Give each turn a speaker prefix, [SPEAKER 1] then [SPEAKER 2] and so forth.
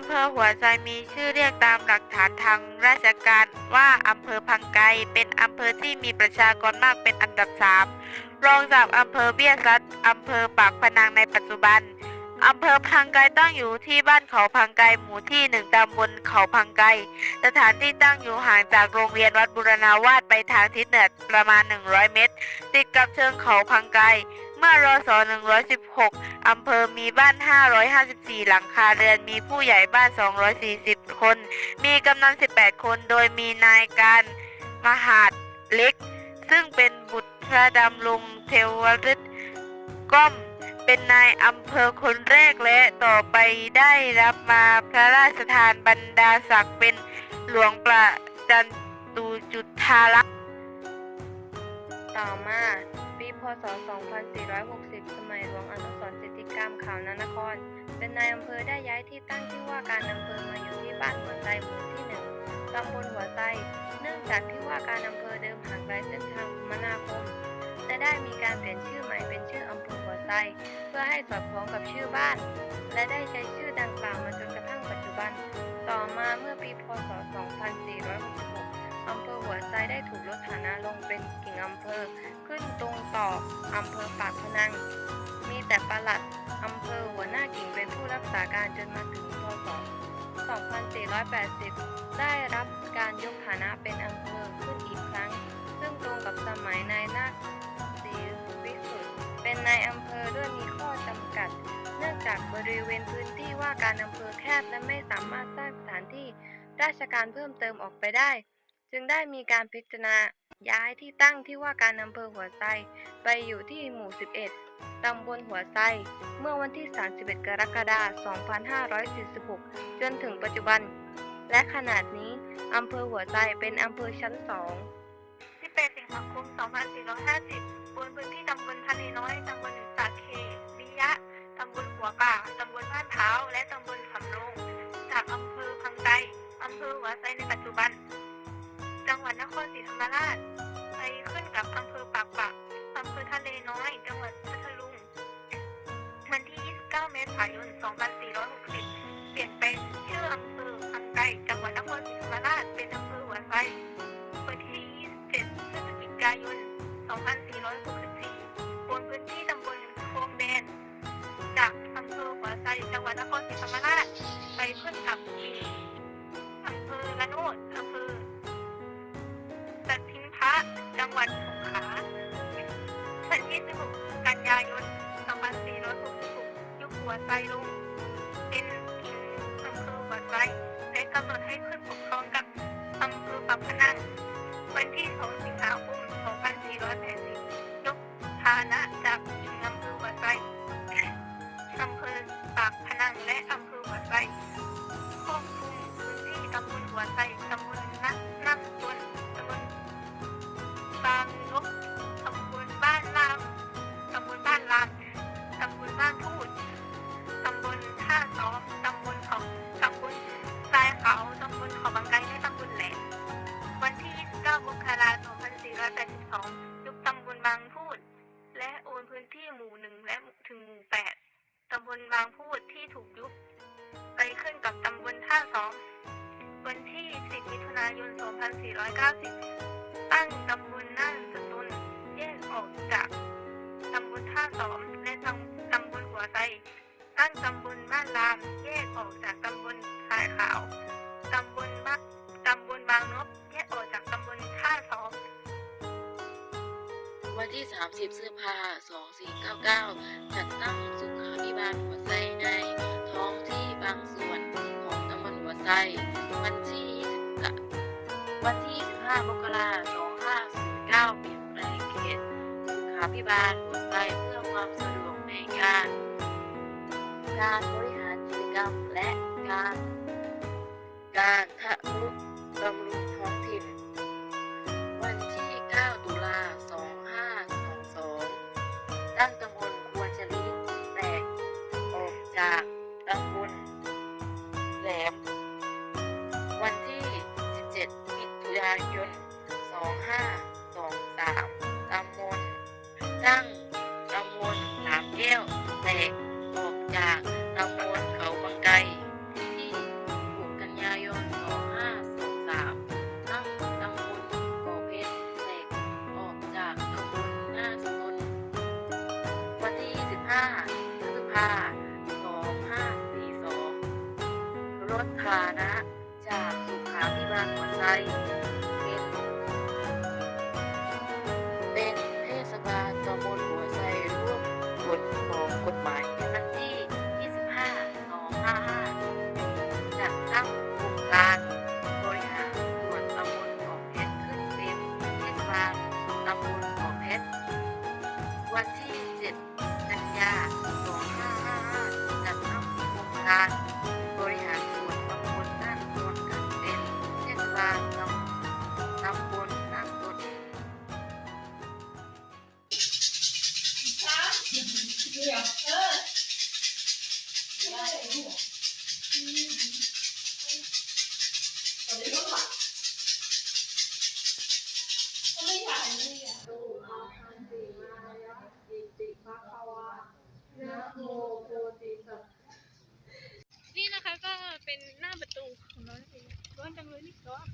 [SPEAKER 1] อำเภอหัวไซมีชื่อเรียกตามหลักฐานทางราชการว่าอำเภอพังไกเป็นอำเภอที่มีประชากรมากเป็นอันดับสามรองจากอำเภอเบี้ยซัดอำเภอปากพนังในปัจจุบันอำเภอพังไกตั้งอยู่ที่บ้านเขาพังไกหมู่ที่หนึ่งตำบลเขาพังไก สถานที่ตั้งอยู่ห่างจากโรงเรียนวัดบุรณาวาสไปทางทิศเหนือประมาณ 100 เมตร ติดกับเชิงเขาพังไก เมื่อรศ116 อำเภอมีบ้าน 554 หลังคาเรือน มีผู้ใหญ่บ้าน 240 คน มีกำนัน 18 คน โดยมีนายการมหาดเล็ก ซึ่งเป็นบุตรพระดำรงเทวฤทธิ์ก้อมเป็นนายอำเภอคนแรกและต่อไปได้รับมาพระราชทานบรรดาศักดิ์เป็นหลวงประจันตูจุฑาลักษ์
[SPEAKER 2] ต่อมา พศ 2460 สมัยหลวงอนุสรสิทธิกรรมข่าวนานคร เป็นนายอำเภอได้ย้ายที่ตั้งที่ว่าการอำเภอมาอยู่ที่บ้านหัวไซหมู่ที่หนึ่งตำบลหัวไซเนื่องจากที่ว่าการอำเภอเดิมห่างไกลเส้นทางคมนาคมและได้มีการเปลี่ยนชื่อใหม่เป็นชื่ออำเภอหัวไซเพื่อให้สอดคล้องกับชื่อบ้าน และได้ใช้ชื่อดังกล่าวมาจนกระทั่งปัจจุบัน ต่อมาเมื่อปีพศ 2 2480 ได้รับการยกฐานะเป็นอำเภอขึ้นอีกครั้ง ซึ่งตรงกับสมัยนายนาคศรีวิสุทธิ์เป็นนายอำเภอด้วยมีข้อจำกัด เนื่องจากบริเวณพื้นที่ว่าการอำเภอแคบและไม่สามารถสร้างสถานที่ราชการเพิ่มเติมออกไปได้ จึงได้มีการพิจารณาย้ายที่ตั้งที่ว่าการอำเภอหัวไซไปอยู่ที่หมู่ 11 ตำบลหัวไซ เมื่อวันที่ 31 กรกฎาคม 2546 จนถึงปัจจุบัน และขนาดนี้อำเภอหัวไซเป็นอำเภอชั้น2
[SPEAKER 1] 18สิงหาคม 2450 บนพื้นที่ตำบลทะเลน้อย ตำบลสาเคบิยะ ตำบลหัวป่า ตำบลบ้านเท้า และตำบลสำโรงจากอำเภอพังไกอำเภอหัวไซในปัจจุบัน จังหวัดนครศรีธรรมราช ไปขึ้นกับอำเภอปากปะอำเภอทะเลน้อย จังหวัดพัท งหวัดนครศรีธรรมราชเป็นอำเภอหัวไซวันที่ 27พฤศจิกายน 2464บนพื้นที่ตำบลโคงแดนจากอำเภอหัวไซจังหวัดนครศรีธรรมราชไปขึ้นกับอำเภอละโนดอำเภอสัตทิงพระจังหวัดสงขลาวันที่16กันยายน 2466ยุคหัวไซลงำหนดให้ขึ้นปกครองกับอำเภอปากพนังวันที่ 2 สิงหาคม 2480ยกฐานะจากอำเภอวัดไร่ 2482ยุบตำบลบางพูด และโอนพื้นที่หมู่1และถึงหมู่8ตำบลบางพูดที่ถูกยุบ ไปขึ้นกับตำบลท่าสองวันที่ 10 มิถุนายน 2490 ตั้งตำบลน่านสตุลแยกออกจากตำบลท่าสองและตำตำบลหัวไซตั้งตำบลบ้านรามแยกออกจากตำบลทรายขาว ตำบลบ้านตำบลบางนกแยกออกจากตำบล ที่
[SPEAKER 3] 30พฤษภาคม2499 จัดตั้งสุขาภิบาลหัวไซในท้องที่บางส่วนของตำบลหัวไซวันที่20วันที่25มกราคม2509เปลี่ยนแปลงเขตสุขาภิบาลหัวไซเพื่อความสะดวกในการ การบริหารกิจกรรมและการ การทะนุบำรุงานยนต์ 2523ตำบลตั้งตำบลสามแก้วแตกออกจากตำบลเขาบางไกที่
[SPEAKER 4] 6กันยายน 2523ตั้งตำบลบ่อเพชรแตกออกจากตำบลหน้าสนวันที่ 15พฤษภาคม2542รถพานะจากสุขาพิบา
[SPEAKER 3] ลหัวใจ เป็นหน้าประตูของเราเองร้อนจังเลยนี่ร้อน